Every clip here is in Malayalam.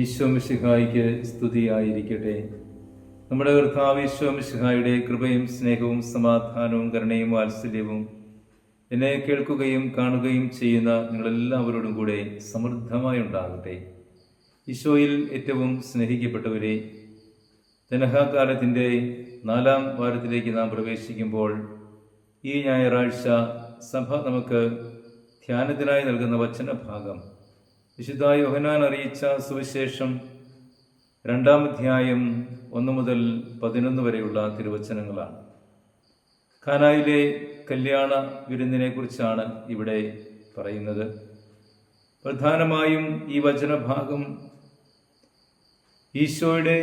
ഈശോ മിശിഹായിക്ക് സ്തുതിയായിരിക്കട്ടെ. നമ്മുടെ കർത്താവ് ഈശോ മിശിഹായുടെ കൃപയും സ്നേഹവും സമാധാനവും കരുണയും വാത്സല്യവും എന്നെ കേൾക്കുകയും കാണുകയും ചെയ്യുന്ന നിങ്ങളെല്ലാവരോടും കൂടെ സമൃദ്ധമായി ഉണ്ടാകട്ടെ. ഈശോയിൽ ഏറ്റവും സ്നേഹിക്കപ്പെട്ടവരെ ജനഹാകാലത്തിന്റെ നാലാം വാരത്തിലേക്ക് നാം പ്രവേശിക്കുമ്പോൾ ഈ ഞായറാഴ്ച സഭ നമുക്ക് ധ്യാനത്തിനായി നൽകുന്ന വചനഭാഗം വിശുദ്ധ യോഹനാൻ അറിയിച്ച സുവിശേഷം രണ്ടാം അധ്യായം ഒന്ന് മുതൽ പതിനൊന്ന് വരെയുള്ള തിരുവചനങ്ങളാണ്. ഖാനായിലെ കല്യാണ വിരുന്നിനെക്കുറിച്ചാണ് ഇവിടെ പറയുന്നത്. പ്രധാനമായും ഈ വചനഭാഗം ഈശോയുടെ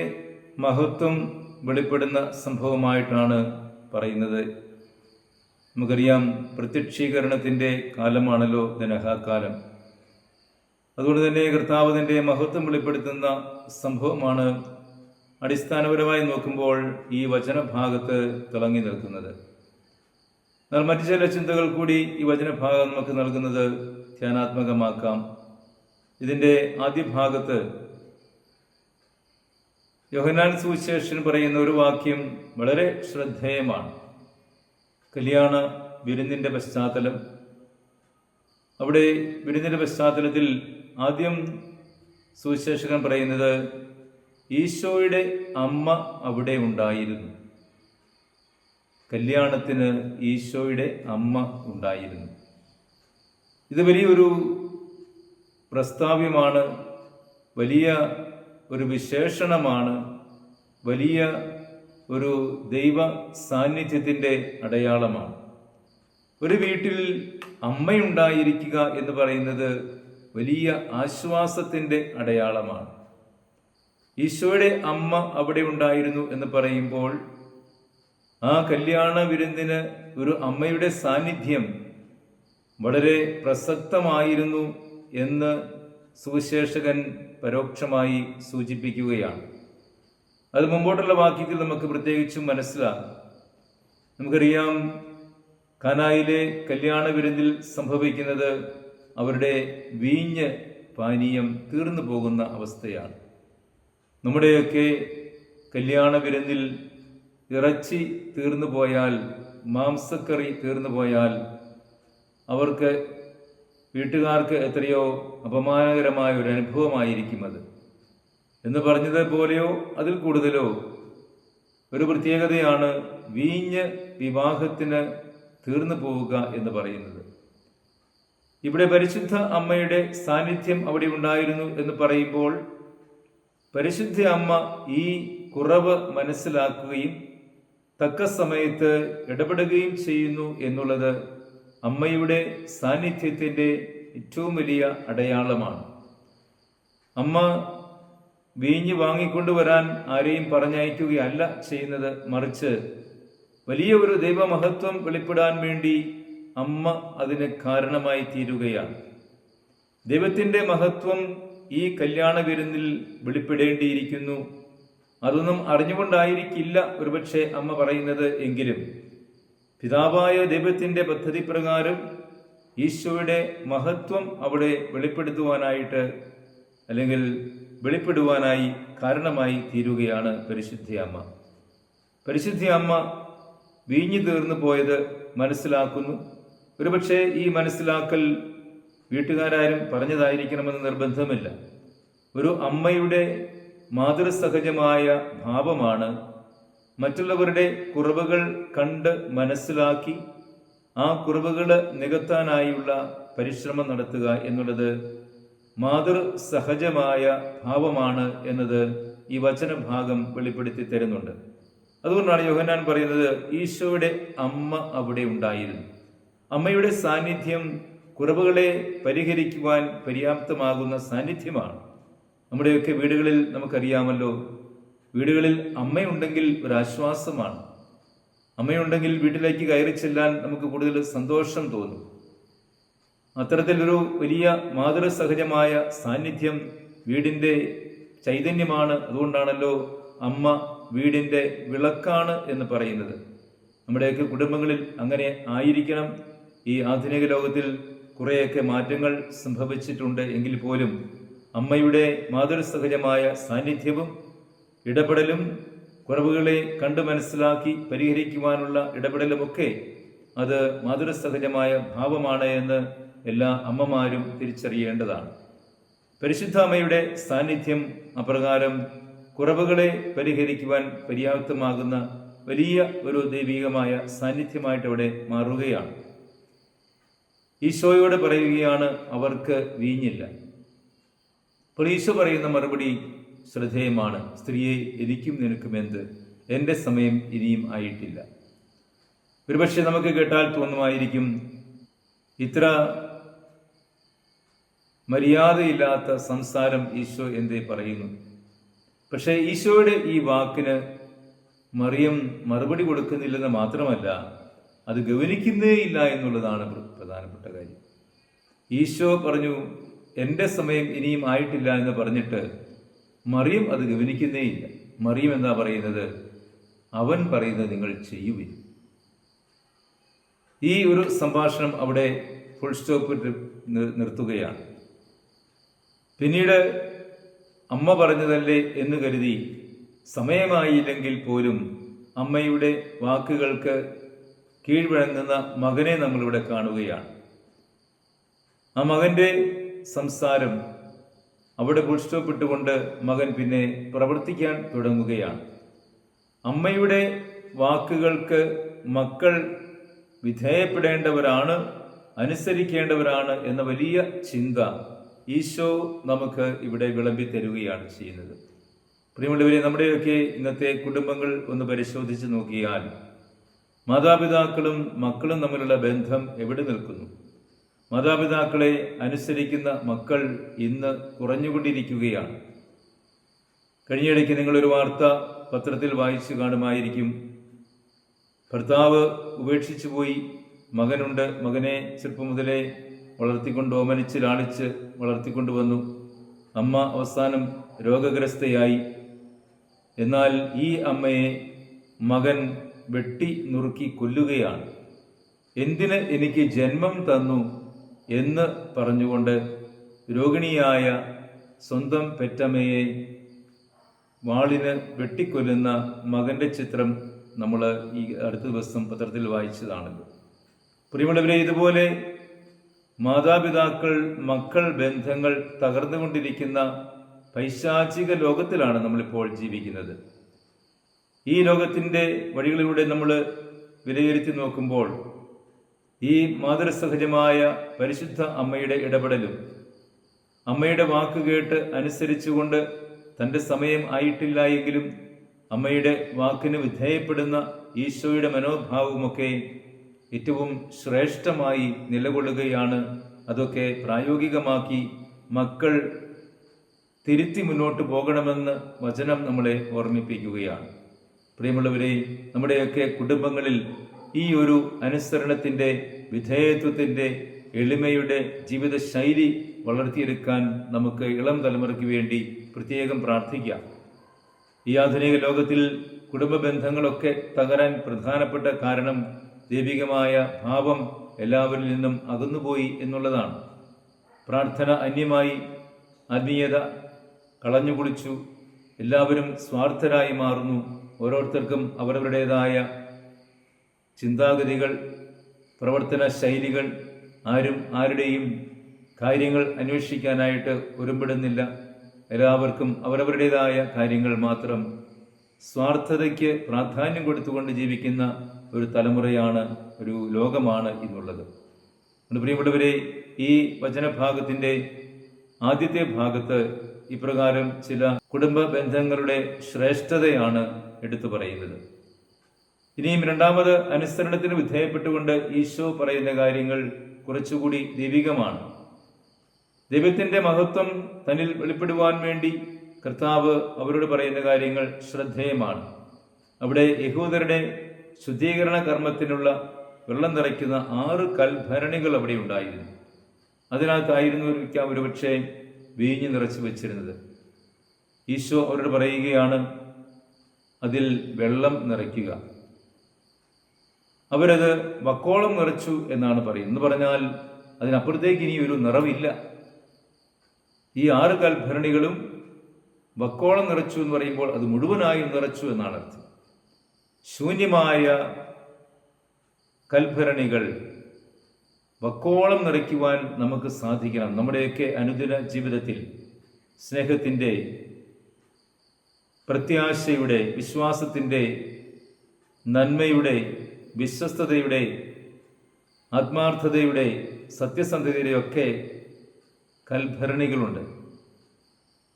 മഹത്വം വെളിപ്പെടുന്ന സംഭവമായിട്ടാണ് പറയുന്നത്. നമുക്കറിയാം പ്രത്യക്ഷീകരണത്തിന്റെ കാലമാണല്ലോ ദനഹാകാലം അതുകൊണ്ട് തന്നെ കർത്താവ് മഹത്വം വെളിപ്പെടുത്തുന്ന സംഭവമാണ് അടിസ്ഥാനപരമായി നോക്കുമ്പോൾ ഈ വചനഭാഗത്ത് തിളങ്ങി നിൽക്കുന്നത്. എന്നാൽ മറ്റു ചില ചിന്തകൾ കൂടി ഈ വചനഭാഗം നമുക്ക് നൽകുന്നത് ധ്യാനാത്മകമാക്കാം. ഇതിന്റെ ആദ്യ ഭാഗത്ത് യോഹനാൻ സുവിശേഷൻ പറയുന്ന ഒരു വാക്യം വളരെ ശ്രദ്ധേയമാണ്. കല്യാണ വിരുന്നിന്റെ പശ്ചാത്തലം. അവിടെ വിരുന്നിന്റെ പശ്ചാത്തലത്തിൽ ആദ്യം സുവിശേഷകൻ പറയുന്നത് ഈശോയുടെ അമ്മ അവിടെ ഉണ്ടായിരുന്നു. കല്യാണത്തിന് ഈശോയുടെ അമ്മ ഉണ്ടായിരുന്നു. ഇത് വലിയൊരു പ്രസ്താവ്യമാണ് വലിയ ഒരു വിശേഷണമാണ് വലിയ ഒരു ദൈവ സാന്നിധ്യത്തിന്റെ അടയാളമാണ്. ഒരു വീട്ടിൽ അമ്മയുണ്ടായിരിക്കുക എന്ന് പറയുന്നത് വലിയ ആശ്വാസത്തിന്റെ അടയാളമാണ്. ഈശോയുടെ അമ്മ അവിടെ ഉണ്ടായിരുന്നു എന്ന് പറയുമ്പോൾ ആ കല്യാണ വിരുന്നിന് ഒരു അമ്മയുടെ സാന്നിധ്യം വളരെ പ്രസക്തമായിരുന്നു എന്ന് സുവിശേഷകൻ പരോക്ഷമായി സൂചിപ്പിക്കുകയാണ്. അത് മുമ്പോട്ടുള്ള വാക്യത്തിൽ നമുക്ക് പ്രത്യേകിച്ചും മനസ്സിലാകും നമുക്കറിയാം കാനായിലെ കല്യാണ വിരുന്നിൽ സംഭവിക്കുന്നത് അവരുടെ വീഞ്ഞ് പാനീയം തീർന്നു പോകുന്ന അവസ്ഥയാണ്. നമ്മുടെയൊക്കെ കല്യാണ വിരുന്നിൽ ഇറച്ചി തീർന്നു പോയാൽ മാംസക്കറി തീർന്നു പോയാൽ അവർക്ക് വീട്ടുകാർക്ക് എത്രയോ അപമാനകരമായ ഒരു അനുഭവമായിരിക്കും അത്. എന്ന് പറഞ്ഞതുപോലെയോ അതിൽ കൂടുതലോ? ഒരു പ്രത്യേകതയാണ് വീഞ്ഞ് വിവാഹത്തിന് തീർന്നു പോവുക എന്ന് പറയുന്നത്. ഇവിടെ പരിശുദ്ധ അമ്മയുടെ സാന്നിധ്യം അവിടെ ഉണ്ടായിരുന്നു എന്ന് പറയുമ്പോൾ പരിശുദ്ധ അമ്മ ഈ കുറവ് മനസ്സിലാക്കുകയും തക്ക സമയത്ത് ഇടപെടുകയും ചെയ്യുന്നു എന്നുള്ളത് അമ്മയുടെ സാന്നിധ്യത്തിന്റെ ഏറ്റവും വലിയ അടയാളമാണ്. അമ്മ വീഞ്ഞ് വാങ്ങിക്കൊണ്ടുവരാൻ ആരെയും പറഞ്ഞയക്കുകയല്ല ചെയ്യുന്നത് മറിച്ച് വലിയ ഒരു ദൈവമഹത്വം വെളിപ്പെടാൻ വേണ്ടി അമ്മ അതിന് കാരണമായി തീരുകയാണ്. ദൈവത്തിന്റെ മഹത്വം ഈ കല്യാണ വിരുന്നിൽ വെളിപ്പെടേണ്ടിയിരിക്കുന്നു. അതൊന്നും അറിഞ്ഞുകൊണ്ടായിരിക്കില്ല ഒരുപക്ഷെ അമ്മ പറയുന്നത് എങ്കിലും. പിതാവായ ദൈവത്തിന്റെ പദ്ധതി പ്രകാരം ഈശോയുടെ മഹത്വം അവിടെ വെളിപ്പെടുത്തുവാനായിട്ട് അല്ലെങ്കിൽ വെളിപ്പെടുവാനായി കാരണമായി തീരുകയാണ് പരിശുദ്ധി അമ്മ. പരിശുദ്ധി അമ്മ വീഞ്ഞു തീർന്നു പോയത് മനസ്സിലാക്കുന്നു. ഒരുപക്ഷെ ഈ മനസ്സിലാക്കൽ വീട്ടുകാരും പറഞ്ഞതായിരിക്കണമെന്ന് നിർബന്ധമില്ല. ഒരു അമ്മയുടെ മാതൃസഹജമായ ഭാവമാണ് മറ്റുള്ളവരുടെ കുറവുകൾ കണ്ട് മനസ്സിലാക്കി ആ കുറവുകൾ നികത്താനായുള്ള പരിശ്രമം നടത്തുക എന്നുള്ളത് മാതൃസഹജമായ ഭാവമാണ് എന്നത് ഈ വചനഭാഗം വെളിപ്പെടുത്തി തരുന്നുണ്ട്. അതുകൊണ്ടാണ് യോഹന്നാൻ പറയുന്നത് ഈശോയുടെ അമ്മ അവിടെ ഉണ്ടായിരുന്നു. അമ്മയുടെ സാന്നിധ്യം കുറവുകളെ പരിഹരിക്കുവാൻ പര്യാപ്തമാകുന്ന സാന്നിധ്യമാണ്. നമ്മുടെയൊക്കെ വീടുകളിൽ നമുക്കറിയാമല്ലോ വീടുകളിൽ അമ്മയുണ്ടെങ്കിൽ ഒരു ആശ്വാസമാണ് അമ്മയുണ്ടെങ്കിൽ വീട്ടിലേക്ക് കയറി ചെല്ലാൻ നമുക്ക് കൂടുതൽ സന്തോഷം തോന്നും. അത്തരത്തിലൊരു വലിയ മാതൃസഹജമായ സാന്നിധ്യം വീടിന്റെ ചൈതന്യമാണ്. അതുകൊണ്ടാണല്ലോ അമ്മ വീടിന്റെ വിളക്കാണ് എന്ന് പറയുന്നത്. നമ്മുടെയൊക്കെ കുടുംബങ്ങളിൽ അങ്ങനെ ആയിരിക്കണം. ഈ ആധുനിക ലോകത്തിൽ കുറേയൊക്കെ മാറ്റങ്ങൾ സംഭവിച്ചിട്ടുണ്ട് എങ്കിൽ പോലും അമ്മയുടെ മാതൃസഹജമായ സാന്നിധ്യവും ഇടപെടലും കുറവുകളെ കണ്ടു മനസ്സിലാക്കി പരിഹരിക്കുവാനുള്ള ഇടപെടലുമൊക്കെ അത് മാതൃസഹജമായ ഭാവമാണ് എന്ന് എല്ലാ അമ്മമാരും തിരിച്ചറിയേണ്ടതാണ്. പരിശുദ്ധ അമ്മയുടെ സാന്നിധ്യം അപ്രകാരം കുറവുകളെ പരിഹരിക്കുവാൻ പര്യാപ്തമാകുന്ന വലിയ ഒരു ദൈവികമായ സാന്നിധ്യമായിട്ട് അവിടെ മാറുകയാണ്. ഈശോയോട് പറയുകയാണ് അവർക്ക് വീഞ്ഞില്ല. അപ്പോൾ ഈശോ പറയുന്ന മറുപടി ശ്രദ്ധേയമാണ്. സ്ത്രീയെ എനിക്കും നിനക്കും എന്ത്? എന്റെ സമയം ഇനിയും ആയിട്ടില്ല. ഒരുപക്ഷെ നമുക്ക് കേട്ടാൽ തോന്നുമായിരിക്കും ഇത്ര മര്യാദയില്ലാത്ത സംസാരം ഈശോ എന്തേ പറയുന്നു? പക്ഷേ ഈശോയുടെ ഈ വാക്കിന് മറിയം മറുപടി കൊടുക്കുന്നില്ലെന്ന് മാത്രമല്ല അത് ഗൗനിക്കുന്നേ ഇല്ല എന്നുള്ളതാണ് പ്രധാനപ്പെട്ട കാര്യം. ഈശോ പറഞ്ഞു എന്റെ സമയം ഇനിയും ആയിട്ടില്ല എന്ന് പറഞ്ഞിട്ട് മറിയം അത് ഗവനിക്കുന്നേയില്ല മറിയം എന്താ പറയുന്നത്? അവൻ പറയുന്നത് നിങ്ങൾ ചെയ്യുവിൻ. ഈ ഒരു സംഭാഷണം അവിടെ ഫുൾ സ്റ്റോപ്പ് നിർത്തുകയാണ്. പിന്നീട് അമ്മ പറഞ്ഞതല്ലേ എന്ന് കരുതി സമയമായില്ലെങ്കിൽ പോലും അമ്മയുടെ വാക്കുകൾക്ക് കീഴ്വഴങ്ങുന്ന മകനെ നമ്മളിവിടെ കാണുകയാണ്. ആ മകന്റെ സംസാരം അവിടെ പുഷ്ടപ്പെട്ടുകൊണ്ട് മകൻ പിന്നെ പ്രവർത്തിക്കാൻ തുടങ്ങുകയാണ്. അമ്മയുടെ വാക്കുകൾക്ക് മക്കൾ വിധേയപ്പെടേണ്ടവരാണ് അനുസരിക്കേണ്ടവരാണ് എന്ന വലിയ ചിന്ത ഈശോ നമുക്ക് ഇവിടെ വിളമ്പി തരുകയാണ് ചെയ്യുന്നത്. പ്രിയമുള്ളവരെ നമ്മുടെയൊക്കെ ഇന്നത്തെ കുടുംബങ്ങൾ ഒന്ന് പരിശോധിച്ച് നോക്കിയാൽ മാതാപിതാക്കളും മക്കളും തമ്മിലുള്ള ബന്ധം എവിടെ നിൽക്കുന്നു? മാതാപിതാക്കളെ അനുസരിക്കുന്ന മക്കൾ ഇന്ന് കുറഞ്ഞുകൊണ്ടിരിക്കുകയാണ്. കഴിഞ്ഞിടയ്ക്ക് നിങ്ങളൊരു വാർത്ത പത്രത്തിൽ വായിച്ചു കാണുമായിരിക്കും. ഭർത്താവ് ഉപേക്ഷിച്ചു പോയി. മകനുണ്ട്. മകനെ ചെറുപ്പം മുതലേ വളർത്തിക്കൊണ്ട് ഓമനിച്ച് ലാളിച്ച് വളർത്തിക്കൊണ്ടുവന്നു അമ്മ അവസാനം രോഗഗ്രസ്തയായി. എന്നാൽ ഈ അമ്മയെ മകൻ വെട്ടി നുറുക്കി കൊല്ലുകയാണ്. എന്തിന് എനിക്ക് ജന്മം തന്നു എന്ന് പറഞ്ഞുകൊണ്ട് രോഹിണിയായ സ്വന്തം പെറ്റമ്മയെ വാളിന് വെട്ടിക്കൊല്ലുന്ന മകന്റെ ചിത്രം നമ്മൾ ഈ അടുത്ത ദിവസം പത്രത്തിൽ വായിച്ചതാണല്ലോ. പ്രിയമുള്ളവരെ ഇതുപോലെ മാതാപിതാക്കൾ മക്കൾ ബന്ധങ്ങൾ തകർന്നുകൊണ്ടിരിക്കുന്ന പൈശാചിക ലോകത്തിലാണ് നമ്മളിപ്പോൾ ജീവിക്കുന്നത്. ഈ ലോകത്തിന്റെ വഴികളിലൂടെ നമ്മൾ വിലയിരുത്തി നോക്കുമ്പോൾ ഈ മാതൃസഹജമായ പരിശുദ്ധ അമ്മയുടെ ഇടപെടലും അമ്മയുടെ വാക്ക് കേട്ട് അനുസരിച്ചുകൊണ്ട് തന്റെ സമയം ആയിട്ടില്ല എങ്കിലും അമ്മയുടെ വാക്കിന് വിധേയപ്പെടുന്ന ഈശോയുടെ മനോഭാവമൊക്കെ ഏറ്റവും ശ്രേഷ്ഠമായി നിലകൊള്ളുകയാണ്. അതൊക്കെ പ്രായോഗികമാക്കി മക്കൾ തിരുത്തി മുന്നോട്ട് പോകണമെന്ന് വചനം നമ്മളെ ഓർമ്മിപ്പിക്കുകയാണ്. പ്രിയമുള്ളവരെ നമ്മുടെയൊക്കെ കുടുംബങ്ങളിൽ ഈ ഒരു അനുസരണത്തിന്റെ വിധേയത്വത്തിന്റെ എളിമയുടെ ജീവിത ശൈലി വളർത്തിയെടുക്കാൻ നമുക്ക് ഇളം തലമുറയ്ക്ക് വേണ്ടി പ്രത്യേകം പ്രാർത്ഥിക്കാം ഈ ആധുനിക ലോകത്തിൽ കുടുംബ ബന്ധങ്ങളൊക്കെ തകരാൻ പ്രധാനപ്പെട്ട കാരണം ദൈവികമായ ഭാവം എല്ലാവരിൽ നിന്നും അകന്നുപോയി എന്നുള്ളതാണ്. പ്രാർത്ഥന അന്യമായി ആത്മീയത കളഞ്ഞുകുളിച്ചു എല്ലാവരും സ്വാർത്ഥരായി മാറുന്നു ഓരോരുത്തർക്കും അവരവരുടേതായ ചിന്താഗതികൾ പ്രവർത്തന ശൈലികൾ ആരും ആരുടെയും കാര്യങ്ങൾ അന്വേഷിക്കാനായിട്ട് ഒരുമ്പെടുന്നില്ല. എല്ലാവർക്കും അവരവരുടേതായ കാര്യങ്ങൾ മാത്രം സ്വാർത്ഥതയ്ക്ക് പ്രാധാന്യം കൊടുത്തുകൊണ്ട് ജീവിക്കുന്ന ഒരു തലമുറയാണ് ഒരു ലോകമാണ് ഇന്നുള്ളത്. പ്രിയപ്പെട്ടവരെ ഈ വചനഭാഗത്തിന്റെ ആദ്യത്തെ ഭാഗത്ത് ഇപ്രകാരം ചില കുടുംബ ബന്ധങ്ങളുടെ ശ്രേഷ്ഠതയാണ് എടുത്തു പറയുന്നത്. ഇനിയും രണ്ടാമത് അനുസരണത്തിന് വിധേയപ്പെട്ടുകൊണ്ട് ഈശോ പറയുന്ന കാര്യങ്ങൾ കുറച്ചുകൂടി ദൈവികമാണ്. ദൈവത്തിന്റെ മഹത്വം തന്നിൽ വെളിപ്പെടുവാൻ വേണ്ടി കർത്താവ് അവരോട് പറയുന്ന കാര്യങ്ങൾ ശ്രദ്ധേയമാണ്. അവിടെ യഹൂദരുടെ ശുദ്ധീകരണ കർമ്മത്തിനുള്ള വെള്ളം നിറയ്ക്കുന്ന ആറ് കൽഭരണികൾ അവിടെ ഉണ്ടായിരുന്നു. അതിനകത്തായിരുന്നു ഒരുപക്ഷെ വീഞ്ഞ് നിറച്ചു വെച്ചിരുന്നത്. ഈശോ അവരോട് പറയുകയാണ് അതിൽ വെള്ളം നിറയ്ക്കുക. അവരത് വക്കോളം നിറച്ചു എന്നാണ് പറയുന്നത്. എന്ന് പറഞ്ഞാൽ അതിനപ്പുറത്തേക്ക് ഇനി ഒരു നിറവില്ല. ഈ ആറ് കൽഭരണികളും വക്കോളം നിറച്ചു എന്ന് പറയുമ്പോൾ അത് മുഴുവനായും നിറച്ചു എന്നാണ് അർത്ഥം. ശൂന്യമായ കൽഭരണികൾ വക്കോളം നിറയ്ക്കുവാൻ നമുക്ക് സാധിക്കണം. നമ്മുടെയൊക്കെ അനുദിന ജീവിതത്തിൽ സ്നേഹത്തിന്റെ പ്രത്യാശയുടെ വിശ്വാസത്തിന്റെ നന്മയുടെ വിശ്വസ്തതയുടെ ആത്മാർത്ഥതയുടെ സത്യസന്ധതയുടെയൊക്കെ കൽഭരണികളുണ്ട്.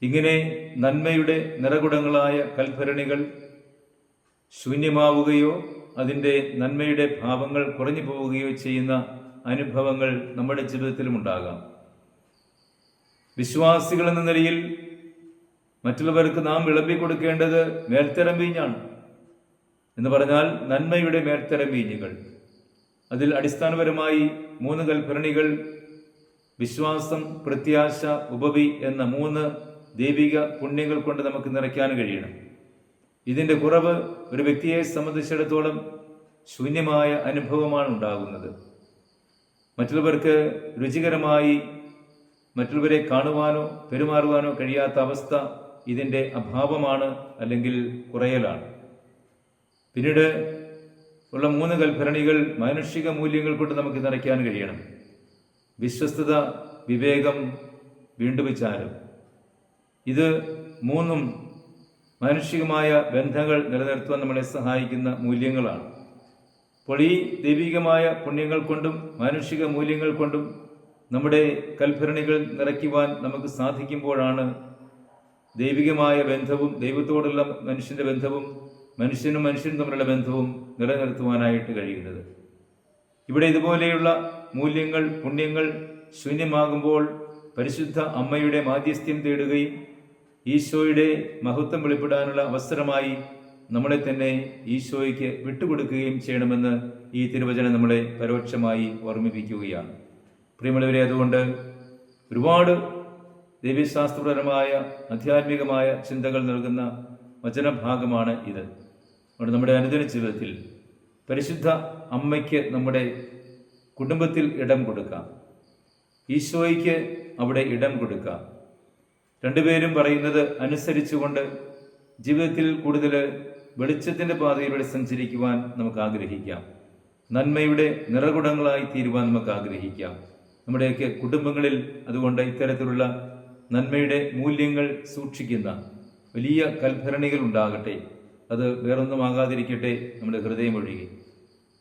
ഇങ്ങനെ നന്മയുടെ നിറകുടങ്ങളായ കൽഭരണികൾ ശൂന്യമാവുകയോ അതിന്റെ നന്മയുടെ ഭാവങ്ങൾ കുറഞ്ഞു പോവുകയോ ചെയ്യുന്ന അനുഭവങ്ങൾ നമ്മുടെ ജീവിതത്തിലും ഉണ്ടാകാം. വിശ്വാസികൾ എന്ന നിലയിൽ മറ്റുള്ളവർക്ക് നാം വിളമ്പി കൊടുക്കേണ്ടത് മേൽത്തരം വീഞ്ഞാണ് എന്ന് പറഞ്ഞാൽ നന്മയുടെ മേൽത്തരം വീഞ്ഞുകൾ. അതിൽ അടിസ്ഥാനപരമായി മൂന്ന് കൽഭരണികൾ വിശ്വാസം പ്രത്യാശ ഉപവി എന്ന മൂന്ന് ദൈവിക പുണ്യങ്ങൾ കൊണ്ട് നമുക്ക് നിറയ്ക്കാൻ കഴിയണം. ഇതിന്റെ കുറവ് ഒരു വ്യക്തിയെ സംബന്ധിച്ചിടത്തോളം ശൂന്യമായ അനുഭവമാണ് ഉണ്ടാകുന്നത്. മറ്റുള്ളവർക്ക് രുചികരമായി മറ്റുള്ളവരെ കാണുവാനോ പെരുമാറുവാനോ കഴിയാത്ത അവസ്ഥ ഇതിന്റെ അഭാവമാണ് അല്ലെങ്കിൽ കുറയലാണ്. പിന്നീട് ഉള്ള മൂന്ന് കൽഭരണികൾ മാനുഷിക മൂല്യങ്ങൾ കൊണ്ട് നമുക്ക് നിറയ്ക്കാൻ കഴിയണം. വിശ്വസ്തത വിവേകം വീണ്ടും വിചാരം ഇത് മൂന്നും മാനുഷികമായ ബന്ധങ്ങൾ നിലനിർത്തുവാൻ നമ്മളെ സഹായിക്കുന്ന മൂല്യങ്ങളാണ്. അപ്പോൾ ഈ ദൈവികമായ പുണ്യങ്ങൾ കൊണ്ടും മാനുഷിക മൂല്യങ്ങൾ കൊണ്ടും നമ്മുടെ കൽഭരണികൾ നിറയ്ക്കുവാൻ നമുക്ക് സാധിക്കുമ്പോഴാണ് ദൈവികമായ ബന്ധവും ദൈവത്തോടുള്ള മനുഷ്യന്റെ ബന്ധവും മനുഷ്യനും മനുഷ്യനും തമ്മിലുള്ള ബന്ധവും നിലനിർത്തുവാനായിട്ട് കഴിയുന്നത്. ഇവിടെ ഇതുപോലെയുള്ള മൂല്യങ്ങൾ പുണ്യങ്ങൾ ശൂന്യമാകുമ്പോൾ പരിശുദ്ധ അമ്മയുടെ മാധ്യസ്ഥ്യം തേടുകയും ഈശോയുടെ മഹത്വം വെളിപ്പെടാനുള്ള അവസരമായി നമ്മളെ തന്നെ ഈശോയ്ക്ക് വിട്ടുകൊടുക്കുകയും ചെയ്യണമെന്ന് ഈ തിരുവചനം നമ്മളെ പരോക്ഷമായി ഓർമ്മിപ്പിക്കുകയാണ്. പ്രിയമുള്ളവരെ അതുകൊണ്ട് ഒരുപാട് ദൈവശാസ്ത്രപരമായ ആധ്യാത്മികമായ ചിന്തകൾ നൽകുന്ന വചനഭാഗമാണ് ഇത്. അതുകൊണ്ട് നമ്മുടെ അനുദിന ജീവിതത്തിൽ പരിശുദ്ധ അമ്മയ്ക്ക് നമ്മുടെ കുടുംബത്തിൽ ഇടം കൊടുക്കാം. ഈശോയ്ക്ക് അവിടെ ഇടം കൊടുക്കാം. രണ്ടുപേരും പറയുന്നത് അനുസരിച്ചുകൊണ്ട് ജീവിതത്തിൽ കൂടുതൽ വെളിച്ചത്തിന്റെ പാതയിലൂടെ സഞ്ചരിക്കുവാൻ നമുക്ക് ആഗ്രഹിക്കാം. നന്മയുടെ നിറകുടങ്ങളായി തീരുവാൻ നമുക്ക് ആഗ്രഹിക്കാം. നമ്മുടെയൊക്കെ കുടുംബങ്ങളിൽ അതുകൊണ്ട് ഇത്തരത്തിലുള്ള നന്മയുടെ മൂല്യങ്ങൾ സൂക്ഷിക്കുന്ന വലിയ കൽഭരണികൾ ഉണ്ടാകട്ടെ. അത് വേറൊന്നുമാകാതിരിക്കട്ടെ നമ്മുടെ ഹൃദയം ഒഴുകി.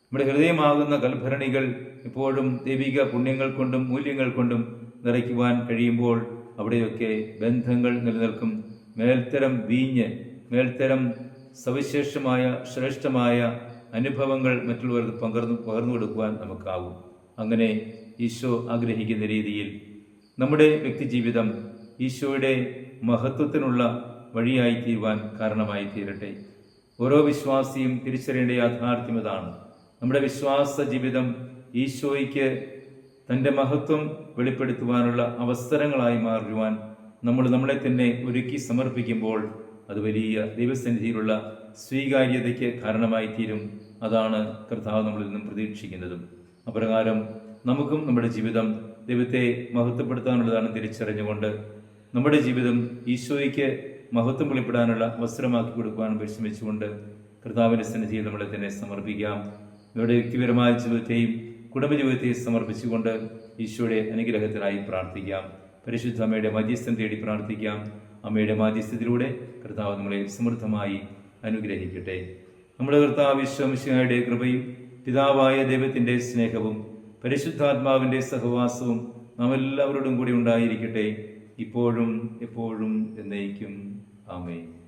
നമ്മുടെ ഹൃദയമാകുന്ന കൽഭരണികൾ ഇപ്പോഴും ദൈവിക പുണ്യങ്ങൾ കൊണ്ടും മൂല്യങ്ങൾ കൊണ്ടും നിറയ്ക്കുവാൻ കഴിയുമ്പോൾ അവിടെയൊക്കെ ബന്ധങ്ങൾ നിലനിൽക്കും. മേൽത്തരം വീഞ്ഞ് മേൽത്തരം സവിശേഷമായ ശ്രേഷ്ഠമായ അനുഭവങ്ങൾ മറ്റുള്ളവർക്ക് പകർന്നു പകർന്നു കൊടുക്കുവാൻ നമുക്കാവും അങ്ങനെ ഈശോ ആഗ്രഹിക്കുന്ന രീതിയിൽ നമ്മുടെ വ്യക്തിജീവിതം ഈശോയുടെ മഹത്വത്തിനുള്ള വഴിയായി തീരുവാൻ കാരണമായി തീരട്ടെ. ഓരോ വിശ്വാസിയും തിരിച്ചറിയേണ്ട യാഥാർത്ഥ്യം ഇതാണ് നമ്മുടെ വിശ്വാസ ജീവിതം ഈശോയ്ക്ക് തന്റെ മഹത്വം വെളിപ്പെടുത്തുവാനുള്ള അവസരങ്ങളായി മാറുവാൻ നമ്മൾ നമ്മളെ തന്നെ ഒരുക്കി സമർപ്പിക്കുമ്പോൾ അത് വലിയ ദൈവസന്നിധിയിലുള്ള സ്വീകാര്യതയ്ക്ക് കാരണമായി തീരും അതാണ് കർത്താവ് നമ്മളിൽ നിന്നും പ്രതീക്ഷിക്കുന്നതും. അപ്രകാരം നമുക്കും നമ്മുടെ ജീവിതം ദൈവത്തെ മഹത്വപ്പെടുത്താനുള്ളതാണ് തിരിച്ചറിഞ്ഞുകൊണ്ട് നമ്മുടെ ജീവിതം ഈശോയ്ക്ക് മഹത്വം വെളിപ്പെടാനുള്ള അവസരമാക്കി കൊടുക്കുവാൻ പരിശ്രമിച്ചുകൊണ്ട് കർത്താവിന്റെ സന്നിധിയിൽ നമ്മളെ തന്നെ സമർപ്പിക്കാം. നമ്മുടെ വ്യക്തിപരമായ ജീവിതത്തെയും കുടുംബജീവിതത്തെയും സമർപ്പിച്ചുകൊണ്ട് ഈശോയുടെ അനുഗ്രഹത്തിനായി പ്രാർത്ഥിക്കാം. പരിശുദ്ധമ്മയുടെ മധ്യസ്ഥം തേടി പ്രാർത്ഥിക്കാം. അമ്മയുടെ മാധ്യസ്ഥത്തിലൂടെ കർത്താവ് നമ്മളെ സമൃദ്ധമായി അനുഗ്രഹിക്കട്ടെ. നമ്മുടെ കർത്താവ് വിശ്വമിശയുടെ കൃപയും പിതാവായ ദൈവത്തിന്റെ സ്നേഹവും പരിശുദ്ധാത്മാവിന്റെ സഹവാസവും നാമെല്ലാവരോടും കൂടി ഉണ്ടായിരിക്കട്ടെ. ഇപ്പോഴും എപ്പോഴും എന്നേക്കും. ആമേൻ.